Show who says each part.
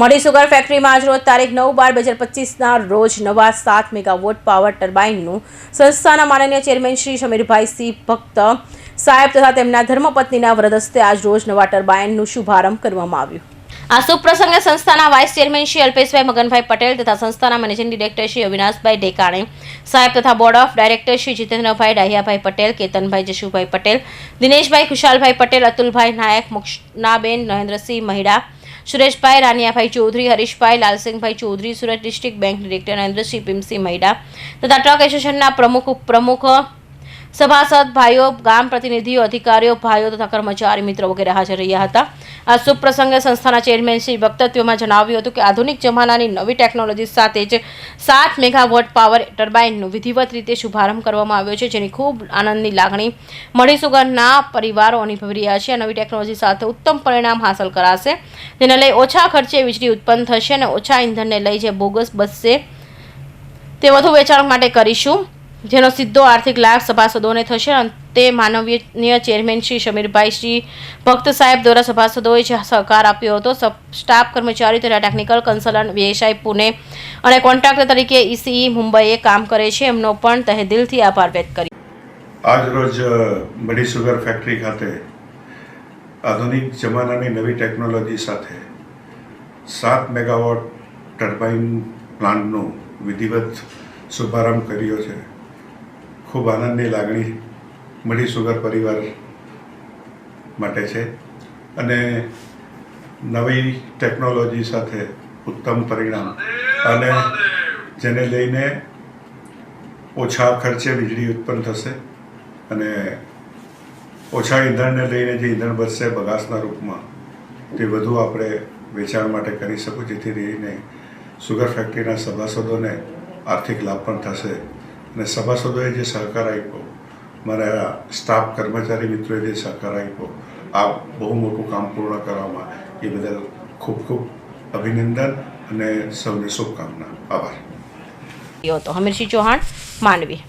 Speaker 1: મડી sugar ફેક્ટરીમાં આજ રોજ તારીખ નવ બાર બે હજાર પચીસના રોજ નવા સાત મેગાવોટ પાવર ટર્બાઇનનું સંસ્થાના માનનીય ચેરમેન શ્રી સમીરભાઈ સિંહ ભક્ત સાહેબ તથા તેમના ધર્મપત્નીના વ્રદસ્તે આજ રોજ નવા ટર્બાઇનનું શુભારંભ કરવામાં આવ્યું. આ શુભ પ્રસંગે સંસ્થાના વાઇસ ચેરમેન શ્રી અલ્પેશભાઈ મગનભાઈ પટેલ તથા સંસ્થાના મેનેજિંગ ડિરેક્ટર શ્રી અવિનાશભાઈ ઢેકાણે, સાહેબ તથા board of director Shri Jitendrabhai Dahyabhai Patel, Ketanbhai Jashubhai Patel, Dineshbhai Khushalbhai Patel, Atulbhai Nayak, Mukshnaben Narendrasinh Mahida Sureshbhai Raniyabhai Chaudhari, Harishbhai Lalsinhbhai Chaudhari, Surat district bank director Narendrasinh Bhimsinh Maida તથા truck એસોસિએશનના પ્રમુખ ઉપપ્રમુખ સભાસદ, ભાઈઓ, ગામ પ્રતિનિધિઓ, અધિકારીઓ, ભાઈઓ તથા કર્મચારી મિત્રો વગેરે હાજર રહ્યા હતા. આ શુભ પ્રસંગે સંસ્થાના ચેરમેન શ્રી વક્તવ્યમાં જણાવ્યું હતું કે આધુનિક જમાનાની નવી ટેકનોલોજી સાથે જ સાત મેગાવોટ પાવર ટર્બાઇનનું વિધિવત રીતે શુભારંભ કરવામાં આવ્યો છે, જેની ખૂબ આનંદની લાગણી મળી સુગરના પરિવારો અનુભવી રહ્યા છે. આ નવી ટેકનોલોજી સાથે ઉત્તમ પરિણામ હાંસલ કરાશે. તેને લઈ ઓછા ખર્ચે વીજળી ઉત્પન્ન થશે અને ઓછા ઇંધણને લઈ જે બોગસ બસશે તે વધુ વેચાણ માટે કરીશું. જેનો સીધો આર્થિક લાભ સભાસદોને થશે તે માનવીય ચેરમેન શ્રી સમીરભાઈ શ્રી ભક્ત સાહેબ દ્વારા સભાસદોએ સહકાર આપ્યો હતો સ્ટાફ કર્મચારી તથા ટેકનિકલ કન્સલ્ટન્ટ વ્યવસાય પુણે અને કોન્ટ્રાક્ટર તરીકે ઈસીઈ મુંબઈએ કામ કરે છે, એમનો પણ તહે દિલથી આભાર વ્યક્ત કરી
Speaker 2: આજ રોજ બડી સુગર ફેક્ટરી ખાતે આધુનિક જમાનાની નવી ટેકનોલોજી સાથે સાત મેગાવોટ ટર્બાઇન પ્લાન્ટનો વિધિવત શુભારંભ કર્યો છે. ખૂબ આનંદની લાગણી મળી સુગર પરિવાર માટે છે. અને નવી ટેકનોલોજી સાથે ઉત્તમ પરિણામ. અને જેને લઈને ઓછા ખર્ચે વીજળી ઉત્પન્ન થશે અને ઓછા ઈંધણને લઈને જે ઈંધણ બચશે બગાસના રૂપમાં, તે વધુ આપણે વેચાણ માટે કરી શકું, જેથી રહીને સુગર ફેક્ટરીના સભાસદોને આર્થિક લાભ પણ થશે. અને સભાસદોએ જે સહકાર આપ્યો, મારા સ્ટાફ કર્મચારી મિત્રોએ જે સહકાર આપ્યો, આ બહુ મોટું કામ પૂર્ણ કરવામાં એ બદલ ખૂબ ખૂબ અભિનંદન અને સૌને શુભકામના. આભાર.
Speaker 1: હમીરસિંહ ચૌહાણ માંડવી